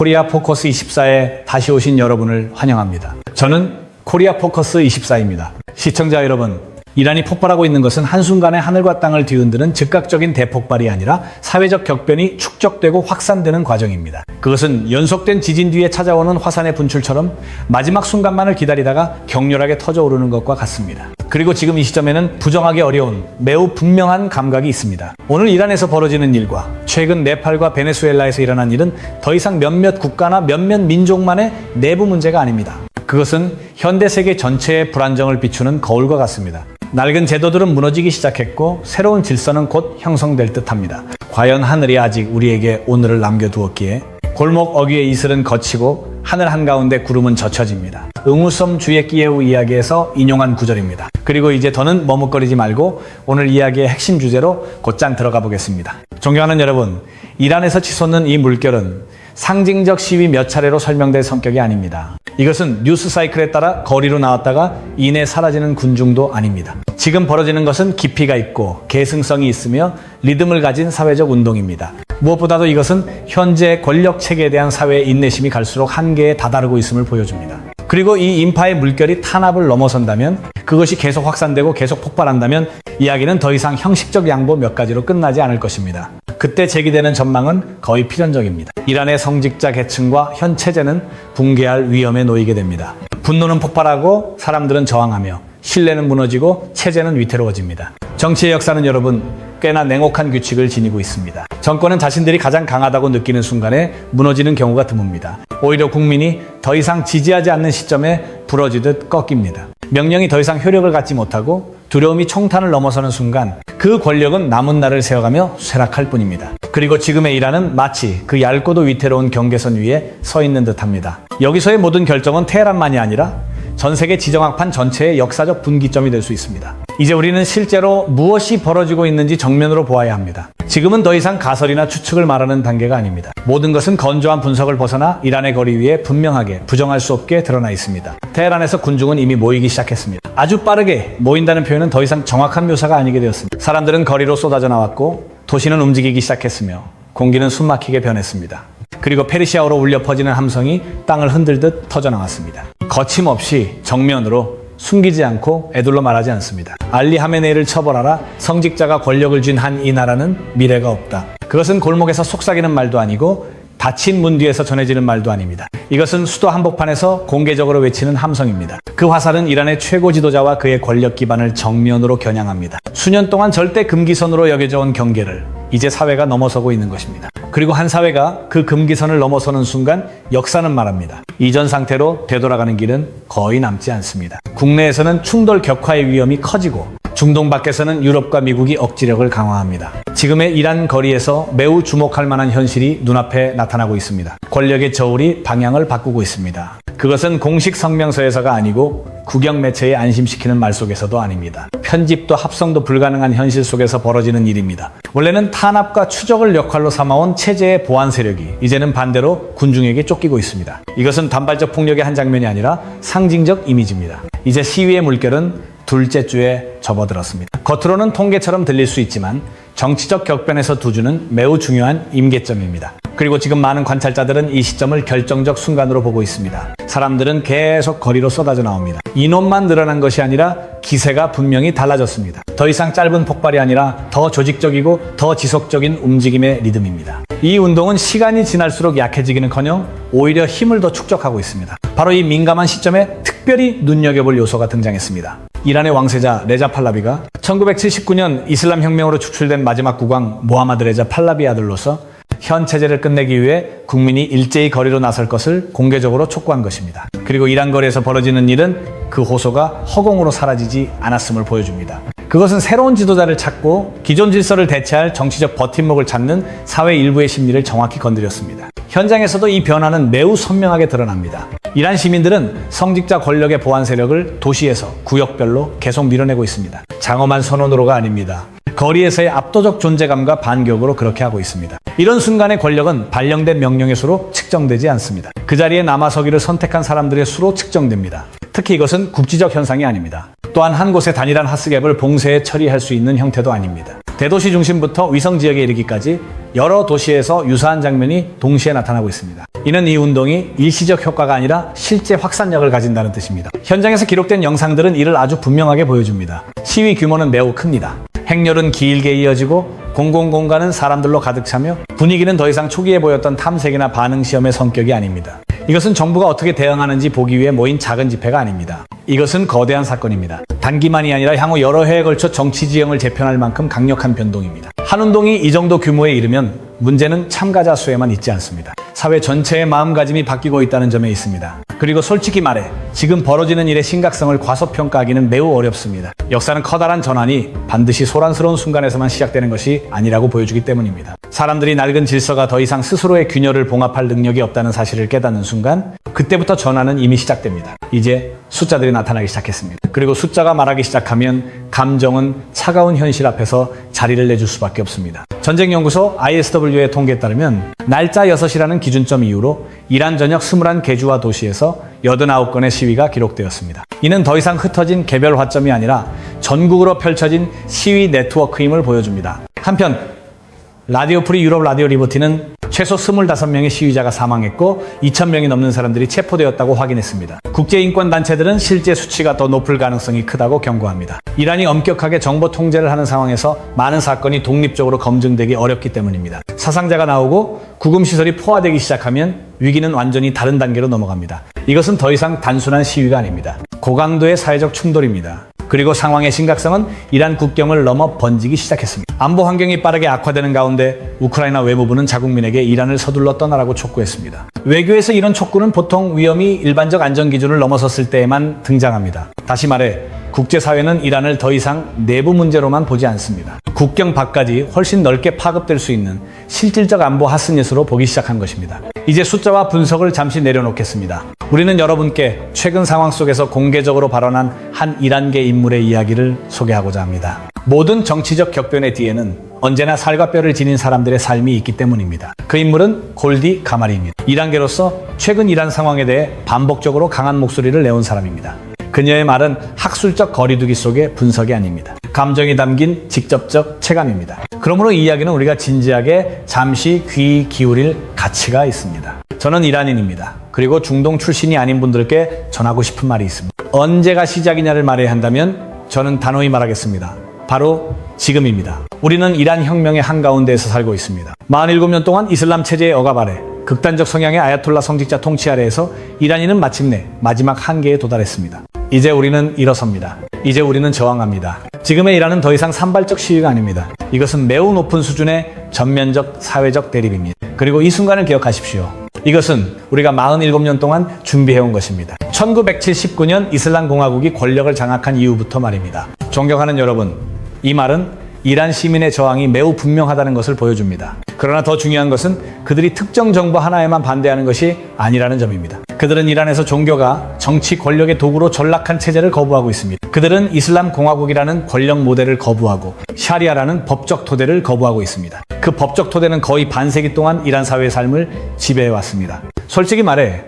코리아 포커스 24에 다시 오신 여러분을 환영합니다. 저는 코리아 포커스 24입니다. 시청자 여러분, 이란이 폭발하고 있는 것은 한순간에 하늘과 땅을 뒤흔드는 즉각적인 대폭발이 아니라 사회적 격변이 축적되고 확산되는 과정입니다. 그것은 연속된 지진 뒤에 찾아오는 화산의 분출처럼 마지막 순간만을 기다리다가 격렬하게 터져오르는 것과 같습니다. 그리고 지금 이 시점에는 부정하기 어려운 매우 분명한 감각이 있습니다. 오늘 이란에서 벌어지는 일과 최근 네팔과 베네수엘라에서 일어난 일은 더 이상 몇몇 국가나 몇몇 민족만의 내부 문제가 아닙니다. 그것은 현대 세계 전체의 불안정을 비추는 거울과 같습니다. 낡은 제도들은 무너지기 시작했고 새로운 질서는 곧 형성될 듯합니다. 과연 하늘이 아직 우리에게 오늘을 남겨두었기에 골목 어귀의 이슬은 거치고 하늘 한가운데 구름은 젖혀집니다. 응우섬 주의 끼에우 이야기에서 인용한 구절입니다. 그리고 이제 더는 머뭇거리지 말고 오늘 이야기의 핵심 주제로 곧장 들어가 보겠습니다. 존경하는 여러분, 이란에서 치솟는 이 물결은 상징적 시위 몇 차례로 설명될 성격이 아닙니다. 이것은 뉴스 사이클에 따라 거리로 나왔다가 이내 사라지는 군중도 아닙니다. 지금 벌어지는 것은 깊이가 있고 계승성이 있으며 리듬을 가진 사회적 운동입니다. 무엇보다도 이것은 현재 권력 체계에 대한 사회의 인내심이 갈수록 한계에 다다르고 있음을 보여줍니다. 그리고 이 인파의 물결이 탄압을 넘어선다면 그것이 계속 확산되고 계속 폭발한다면 이야기는 더 이상 형식적 양보 몇 가지로 끝나지 않을 것입니다. 그때 제기되는 전망은 거의 필연적입니다. 이란의 성직자 계층과 현 체제는 붕괴할 위험에 놓이게 됩니다. 분노는 폭발하고 사람들은 저항하며 신뢰는 무너지고 체제는 위태로워집니다. 정치의 역사는 여러분 꽤나 냉혹한 규칙을 지니고 있습니다. 정권은 자신들이 가장 강하다고 느끼는 순간에 무너지는 경우가 드뭅니다. 오히려 국민이 더 이상 지지하지 않는 시점에 부러지듯 꺾입니다. 명령이 더 이상 효력을 갖지 못하고 두려움이 총탄을 넘어서는 순간 그 권력은 남은 날을 세워가며 쇠락할 뿐입니다. 그리고 지금의 이란은 마치 그 얇고도 위태로운 경계선 위에 서 있는 듯합니다. 여기서의 모든 결정은 테헤란만이 아니라 전 세계 지정학판 전체의 역사적 분기점이 될 수 있습니다. 이제 우리는 실제로 무엇이 벌어지고 있는지 정면으로 보아야 합니다. 지금은 더 이상 가설이나 추측을 말하는 단계가 아닙니다. 모든 것은 건조한 분석을 벗어나 이란의 거리 위에 분명하게 부정할 수 없게 드러나 있습니다. 테헤란에서 군중은 이미 모이기 시작했습니다. 아주 빠르게 모인다는 표현은 더 이상 정확한 묘사가 아니게 되었습니다. 사람들은 거리로 쏟아져 나왔고 도시는 움직이기 시작했으며 공기는 숨막히게 변했습니다. 그리고 페르시아어로 울려 퍼지는 함성이 땅을 흔들듯 터져 나왔습니다. 거침없이 정면으로 숨기지 않고 애둘러 말하지 않습니다. 알리 하메네이를 처벌하라 성직자가 권력을 쥔 한 이 나라는 미래가 없다. 그것은 골목에서 속삭이는 말도 아니고 닫힌 문 뒤에서 전해지는 말도 아닙니다. 이것은 수도 한복판에서 공개적으로 외치는 함성입니다. 그 화살은 이란의 최고 지도자와 그의 권력 기반을 정면으로 겨냥합니다. 수년 동안 절대 금기선으로 여겨져 온 경계를 이제 사회가 넘어서고 있는 것입니다. 그리고 한 사회가 그 금기선을 넘어서는 순간 역사는 말합니다. 이전 상태로 되돌아가는 길은 거의 남지 않습니다. 국내에서는 충돌 격화의 위험이 커지고 중동 밖에서는 유럽과 미국이 억지력을 강화합니다. 지금의 이란 거리에서 매우 주목할 만한 현실이 눈앞에 나타나고 있습니다. 권력의 저울이 방향을 바꾸고 있습니다. 그것은 공식 성명서에서가 아니고 국영 매체에 안심시키는 말 속에서도 아닙니다. 편집도 합성도 불가능한 현실 속에서 벌어지는 일입니다. 원래는 탄압과 추적을 역할로 삼아온 체제의 보안 세력이 이제는 반대로 군중에게 쫓기고 있습니다. 이것은 단발적 폭력의 한 장면이 아니라 상징적 이미지입니다. 이제 시위의 물결은 둘째 주에 접어들었습니다. 겉으로는 통계처럼 들릴 수 있지만 정치적 격변에서 두 주는 매우 중요한 임계점입니다. 그리고 지금 많은 관찰자들은 이 시점을 결정적 순간으로 보고 있습니다. 사람들은 계속 거리로 쏟아져 나옵니다. 인원만 늘어난 것이 아니라 기세가 분명히 달라졌습니다. 더 이상 짧은 폭발이 아니라 더 조직적이고 더 지속적인 움직임의 리듬입니다. 이 운동은 시간이 지날수록 약해지기는커녕 오히려 힘을 더 축적하고 있습니다. 바로 이 민감한 시점에 특별히 눈여겨볼 요소가 등장했습니다. 이란의 왕세자 레자 팔라비가 1979년 이슬람 혁명으로 축출된 마지막 국왕 모하마드 레자 팔라비 아들로서 현 체제를 끝내기 위해 국민이 일제히 거리로 나설 것을 공개적으로 촉구한 것입니다. 그리고 이란 거리에서 벌어지는 일은 그 호소가 허공으로 사라지지 않았음을 보여줍니다. 그것은 새로운 지도자를 찾고 기존 질서를 대체할 정치적 버팀목을 찾는 사회 일부의 심리를 정확히 건드렸습니다. 현장에서도 이 변화는 매우 선명하게 드러납니다. 이란 시민들은 성직자 권력의 보안 세력을 도시에서 구역별로 계속 밀어내고 있습니다. 장엄한 선언으로가 아닙니다. 거리에서의 압도적 존재감과 반격으로 그렇게 하고 있습니다. 이런 순간의 권력은 발령된 명령의 수로 측정되지 않습니다. 그 자리에 남아서기를 선택한 사람들의 수로 측정됩니다. 특히 이것은 국지적 현상이 아닙니다. 또한 한 곳의 단일한 하스갭을 봉쇄해 처리할 수 있는 형태도 아닙니다. 대도시 중심부터 위성 지역에 이르기까지 여러 도시에서 유사한 장면이 동시에 나타나고 있습니다. 이는 이 운동이 일시적 효과가 아니라 실제 확산력을 가진다는 뜻입니다. 현장에서 기록된 영상들은 이를 아주 분명하게 보여줍니다. 시위 규모는 매우 큽니다. 행렬은 길게 이어지고 공공 공간은 사람들로 가득 차며 분위기는 더 이상 초기에 보였던 탐색이나 반응 시험의 성격이 아닙니다. 이것은 정부가 어떻게 대응하는지 보기 위해 모인 작은 집회가 아닙니다. 이것은 거대한 사건입니다. 단기만이 아니라 향후 여러 해에 걸쳐 정치 지형을 재편할 만큼 강력한 변동입니다. 한 운동이 이 정도 규모에 이르면 문제는 참가자 수에만 있지 않습니다. 사회 전체의 마음가짐이 바뀌고 있다는 점에 있습니다. 그리고 솔직히 말해 지금 벌어지는 일의 심각성을 과소평가하기는 매우 어렵습니다. 역사는 커다란 전환이 반드시 소란스러운 순간에서만 시작되는 것이 아니라고 보여주기 때문입니다. 사람들이 낡은 질서가 더 이상 스스로의 균열을 봉합할 능력이 없다는 사실을 깨닫는 순간 그때부터 전환은 이미 시작됩니다. 이제 숫자들이 나타나기 시작했습니다. 그리고 숫자가 말하기 시작하면 감정은 차가운 현실 앞에서 자리를 내줄 수밖에 없습니다. 전쟁연구소 ISW의 통계에 따르면 날짜 6이라는 기준점 이후로 이란 전역 21개주와 도시에서 89건의 시위가 기록되었습니다. 이는 더 이상 흩어진 개별 화점이 아니라 전국으로 펼쳐진 시위 네트워크임을 보여줍니다. 한편 라디오 프리 유럽 라디오 리버티는 최소 25명의 시위자가 사망했고 2,000명이 넘는 사람들이 체포되었다고 확인했습니다. 국제인권단체들은 실제 수치가 더 높을 가능성이 크다고 경고합니다. 이란이 엄격하게 정보 통제를 하는 상황에서 많은 사건이 독립적으로 검증되기 어렵기 때문입니다. 사상자가 나오고 구금시설이 포화되기 시작하면 위기는 완전히 다른 단계로 넘어갑니다. 이것은 더 이상 단순한 시위가 아닙니다. 고강도의 사회적 충돌입니다. 그리고 상황의 심각성은 이란 국경을 넘어 번지기 시작했습니다. 안보 환경이 빠르게 악화되는 가운데 우크라이나 외무부는 자국민에게 이란을 서둘러 떠나라고 촉구했습니다. 외교에서 이런 촉구는 보통 위험이 일반적 안전 기준을 넘어섰을 때에만 등장합니다. 다시 말해 국제사회는 이란을 더 이상 내부 문제로만 보지 않습니다. 국경 밖까지 훨씬 넓게 파급될 수 있는 실질적 안보 하스닛으로 보기 시작한 것입니다. 이제 숫자와 분석을 잠시 내려놓겠습니다. 우리는 여러분께 최근 상황 속에서 공개적으로 발언한 한 이란계 인물의 이야기를 소개하고자 합니다. 모든 정치적 격변의 뒤에는 언제나 살과 뼈를 지닌 사람들의 삶이 있기 때문입니다. 그 인물은 골디 가마리입니다. 이란계로서 최근 이란 상황에 대해 반복적으로 강한 목소리를 내온 사람입니다. 그녀의 말은 학술적 거리두기 속의 분석이 아닙니다. 감정이 담긴 직접적 체감입니다. 그러므로 이 이야기는 우리가 진지하게 잠시 귀 기울일 가치가 있습니다. 저는 이란인입니다. 그리고 중동 출신이 아닌 분들께 전하고 싶은 말이 있습니다. 언제가 시작이냐를 말해야 한다면 저는 단호히 말하겠습니다. 바로 지금입니다. 우리는 이란 혁명의 한가운데에서 살고 있습니다. 47년 동안 이슬람 체제의 억압 아래 극단적 성향의 아야톨라 성직자 통치 아래에서 이란인은 마침내 마지막 한계에 도달했습니다. 이제 우리는 일어섭니다. 이제 우리는 저항합니다. 지금의 이란은 더 이상 산발적 시위가 아닙니다. 이것은 매우 높은 수준의 전면적 사회적 대립입니다. 그리고 이 순간을 기억하십시오. 이것은 우리가 47년 동안 준비해온 것입니다. 1979년 이슬람 공화국이 권력을 장악한 이후부터 말입니다. 존경하는 여러분, 이 말은 이란 시민의 저항이 매우 분명하다는 것을 보여줍니다. 그러나 더 중요한 것은 그들이 특정 정부 하나에만 반대하는 것이 아니라는 점입니다. 그들은 이란에서 종교가 정치 권력의 도구로 전락한 체제를 거부하고 있습니다. 그들은 이슬람 공화국이라는 권력 모델을 거부하고 샤리아라는 법적 토대를 거부하고 있습니다. 그 법적 토대는 거의 반세기 동안 이란 사회의 삶을 지배해 왔습니다. 솔직히 말해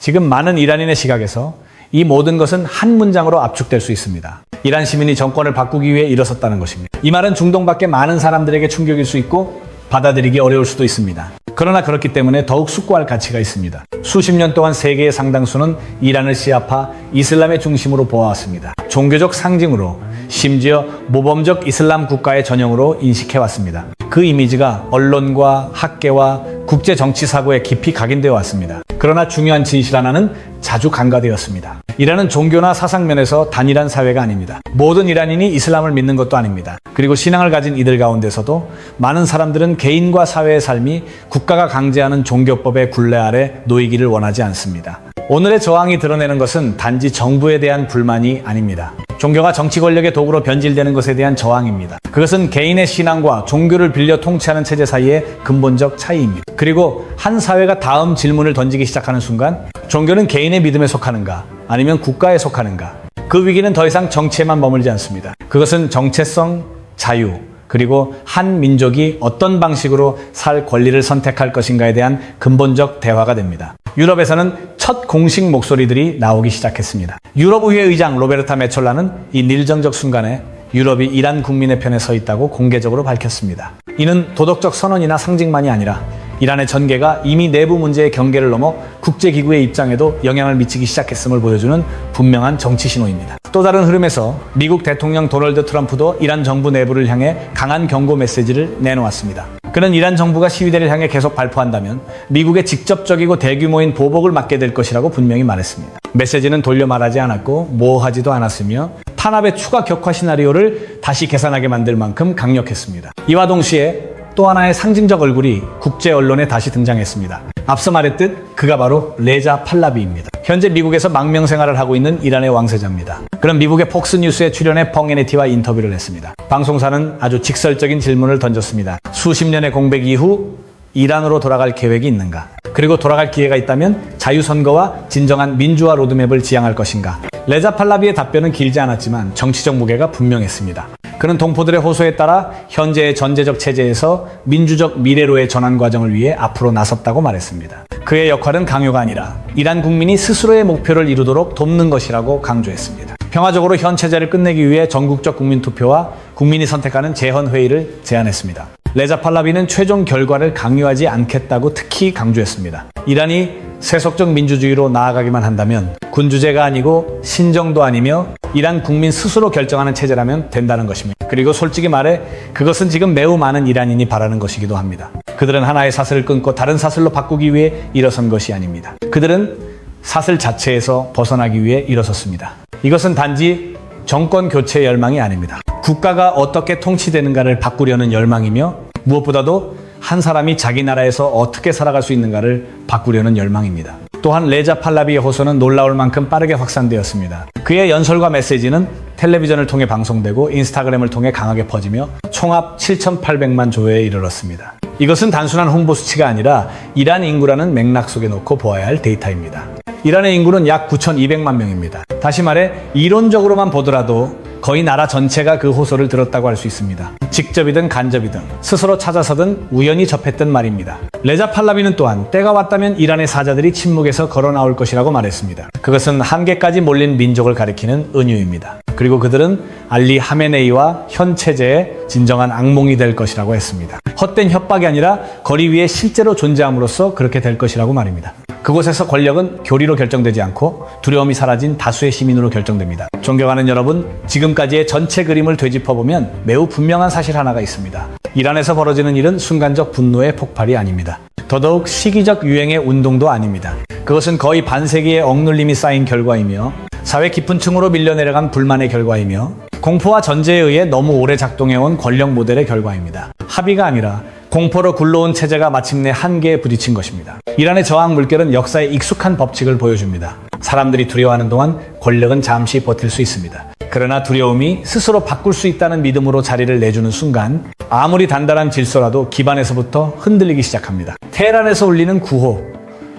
지금 많은 이란인의 시각에서 이 모든 것은 한 문장으로 압축될 수 있습니다. 이란 시민이 정권을 바꾸기 위해 일어섰다는 것입니다. 이 말은 중동 밖에 많은 사람들에게 충격일 수 있고 받아들이기 어려울 수도 있습니다. 그러나 그렇기 때문에 더욱 숙고할 가치가 있습니다. 수십 년 동안 세계의 상당수는 이란을 시아파 이슬람의 중심으로 보아왔습니다. 종교적 상징으로 심지어 모범적 이슬람 국가의 전형으로 인식해왔습니다. 그 이미지가 언론과 학계와 국제 정치 사고에 깊이 각인되어 왔습니다. 그러나 중요한 진실 하나는 자주 간과되었습니다. 이란은 종교나 사상 면에서 단일한 사회가 아닙니다. 모든 이란인이 이슬람을 믿는 것도 아닙니다. 그리고 신앙을 가진 이들 가운데서도 많은 사람들은 개인과 사회의 삶이 국가가 강제하는 종교법의 굴레 아래 놓이기를 원하지 않습니다. 오늘의 저항이 드러내는 것은 단지 정부에 대한 불만이 아닙니다. 종교가 정치 권력의 도구로 변질되는 것에 대한 저항입니다. 그것은 개인의 신앙과 종교를 빌려 통치하는 체제 사이의 근본적 차이입니다. 그리고 한 사회가 다음 질문을 던지기 시작하는 순간 종교는 개인의 믿음에 속하는가 아니면 국가에 속하는가 그 위기는 더 이상 정치에만 머물지 않습니다. 그것은 정체성, 자유, 그리고 한 민족이 어떤 방식으로 살 권리를 선택할 것인가에 대한 근본적 대화가 됩니다. 유럽에서는 첫 공식 목소리들이 나오기 시작했습니다. 유럽 의회 의장 로베르타 메촐라는 이 निर्정적 순간에 유럽이 이란 국민의 편에 서 있다고 공개적으로 밝혔습니다. 이는 도덕적 선언이나 상징만이 아니라 이란의 전개가 이미 내부 문제의 경계를 넘어 국제기구의 입장에도 영향을 미치기 시작했음을 보여주는 분명한 정치 신호입니다. 또 다른 흐름에서 미국 대통령 도널드 트럼프도 이란 정부 내부를 향해 강한 경고 메시지를 내놓았습니다. 그는 이란 정부가 시위대를 향해 계속 발포한다면 미국의 직접적이고 대규모인 보복을 맞게 될 것이라고 분명히 말했습니다. 메시지는 돌려 말하지 않았고 모호하지도 않았으며 탄압의 추가 격화 시나리오를 다시 계산하게 만들 만큼 강력했습니다. 이와 동시에 또 하나의 상징적 얼굴이 국제 언론에 다시 등장했습니다. 앞서 말했듯 그가 바로 레자 팔라비입니다. 현재 미국에서 망명 생활을 하고 있는 이란의 왕세자입니다. 그런 미국의 폭스뉴스에 출연해 펑앤에티와 인터뷰를 했습니다. 방송사는 아주 직설적인 질문을 던졌습니다. 수십 년의 공백 이후 이란으로 돌아갈 계획이 있는가? 그리고 돌아갈 기회가 있다면 자유선거와 진정한 민주화 로드맵을 지향할 것인가? 레자 팔라비의 답변은 길지 않았지만 정치적 무게가 분명했습니다. 그는 동포들의 호소에 따라 현재의 전제적 체제에서 민주적 미래로의 전환 과정을 위해 앞으로 나섰다고 말했습니다. 그의 역할은 강요가 아니라 이란 국민이 스스로의 목표를 이루도록 돕는 것이라고 강조했습니다. 평화적으로 현 체제를 끝내기 위해 전국적 국민 투표와 국민이 선택하는 재헌 회의를 제안했습니다. 레자 팔라비는 최종 결과를 강요하지 않겠다고 특히 강조했습니다. 이란이 세속적 민주주의로 나아가기만 한다면 군주제가 아니고 신정도 아니며 이란 국민 스스로 결정하는 체제라면 된다는 것입니다. 그리고 솔직히 말해 그것은 지금 매우 많은 이란인이 바라는 것이기도 합니다. 그들은 하나의 사슬을 끊고 다른 사슬로 바꾸기 위해 일어선 것이 아닙니다. 그들은 사슬 자체에서 벗어나기 위해 일어섰습니다. 이것은 단지 정권 교체 열망이 아닙니다. 국가가 어떻게 통치되는가를 바꾸려는 열망이며 무엇보다도 한 사람이 자기 나라에서 어떻게 살아갈 수 있는가를 바꾸려는 열망입니다. 또한 레자 팔라비의 호소는 놀라울 만큼 빠르게 확산되었습니다. 그의 연설과 메시지는 텔레비전을 통해 방송되고 인스타그램을 통해 강하게 퍼지며 총합 7,800만 조회에 이르렀습니다. 이것은 단순한 홍보 수치가 아니라 이란 인구라는 맥락 속에 놓고 보아야 할 데이터입니다. 이란의 인구는 약 9,200만 명입니다. 다시 말해 이론적으로만 보더라도 거의 나라 전체가 그 호소를 들었다고 할 수 있습니다. 직접이든 간접이든 스스로 찾아서든 우연히 접했던 말입니다. 레자 팔라비는 또한 때가 왔다면 이란의 사자들이 침묵에서 걸어 나올 것이라고 말했습니다. 그것은 한계까지 몰린 민족을 가리키는 은유입니다. 그리고 그들은 알리 하메네이와 현 체제의 진정한 악몽이 될 것이라고 했습니다. 헛된 협박이 아니라 거리 위에 실제로 존재함으로써 그렇게 될 것이라고 말입니다. 그곳에서 권력은 교리로 결정되지 않고 두려움이 사라진 다수의 시민으로 결정됩니다. 존경하는 여러분, 지금까지의 전체 그림을 되짚어보면 매우 분명한 사실 하나가 있습니다. 이란에서 벌어지는 일은 순간적 분노의 폭발이 아닙니다. 더더욱 시기적 유행의 운동도 아닙니다. 그것은 거의 반세기의 억눌림이 쌓인 결과이며 사회 깊은 층으로 밀려내려간 불만의 결과이며 공포와 전제에 의해 너무 오래 작동해온 권력 모델의 결과입니다. 합의가 아니라 공포로 굴러온 체제가 마침내 한계에 부딪힌 것입니다. 이란의 저항 물결은 역사에 익숙한 법칙을 보여줍니다. 사람들이 두려워하는 동안 권력은 잠시 버틸 수 있습니다. 그러나 두려움이 스스로 바꿀 수 있다는 믿음으로 자리를 내주는 순간 아무리 단단한 질서라도 기반에서부터 흔들리기 시작합니다. 테헤란에서 울리는 구호,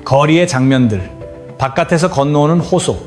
거리의 장면들, 바깥에서 건너오는 호소,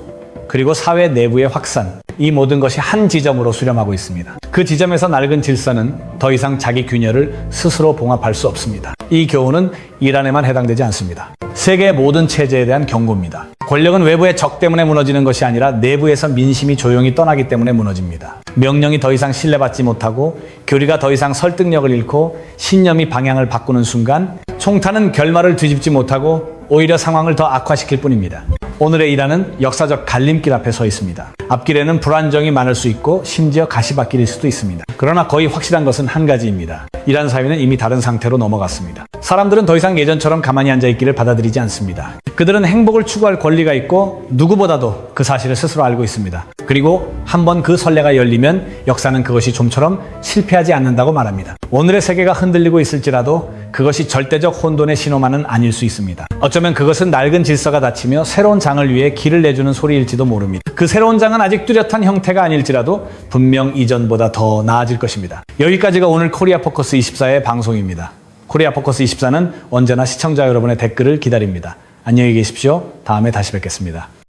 그리고 사회 내부의 확산, 이 모든 것이 한 지점으로 수렴하고 있습니다. 그 지점에서 낡은 질서는 더 이상 자기 균열을 스스로 봉합할 수 없습니다. 이 교훈은 이란에만 해당되지 않습니다. 세계 모든 체제에 대한 경고입니다. 권력은 외부의 적 때문에 무너지는 것이 아니라 내부에서 민심이 조용히 떠나기 때문에 무너집니다. 명령이 더 이상 신뢰받지 못하고 교리가 더 이상 설득력을 잃고 신념이 방향을 바꾸는 순간 총탄은 결말을 뒤집지 못하고 오히려 상황을 더 악화시킬 뿐입니다. 오늘의 이란은 역사적 갈림길 앞에 서 있습니다. 앞길에는 불안정이 많을 수 있고 심지어 가시밭길일 수도 있습니다. 그러나 거의 확실한 것은 한 가지입니다. 이란 사회는 이미 다른 상태로 넘어갔습니다. 사람들은 더 이상 예전처럼 가만히 앉아 있기를 받아들이지 않습니다. 그들은 행복을 추구할 권리가 있고 누구보다도 그 사실을 스스로 알고 있습니다. 그리고 한번 그 선례가 열리면 역사는 그것이 좀처럼 실패하지 않는다고 말합니다. 오늘의 세계가 흔들리고 있을지라도 그것이 절대적 혼돈의 신호만은 아닐 수 있습니다. 어쩌면 그것은 낡은 질서가 닫히며 새로운 장을 위해 길을 내주는 소리일지도 모릅니다. 그 새로운 장은 아직 뚜렷한 형태가 아닐지라도 분명 이전보다 더 나아질 것입니다. 여기까지가 오늘 코리아 포커스 24의 방송입니다. 코리아 포커스 24는 언제나 시청자 여러분의 댓글을 기다립니다. 안녕히 계십시오. 다음에 다시 뵙겠습니다.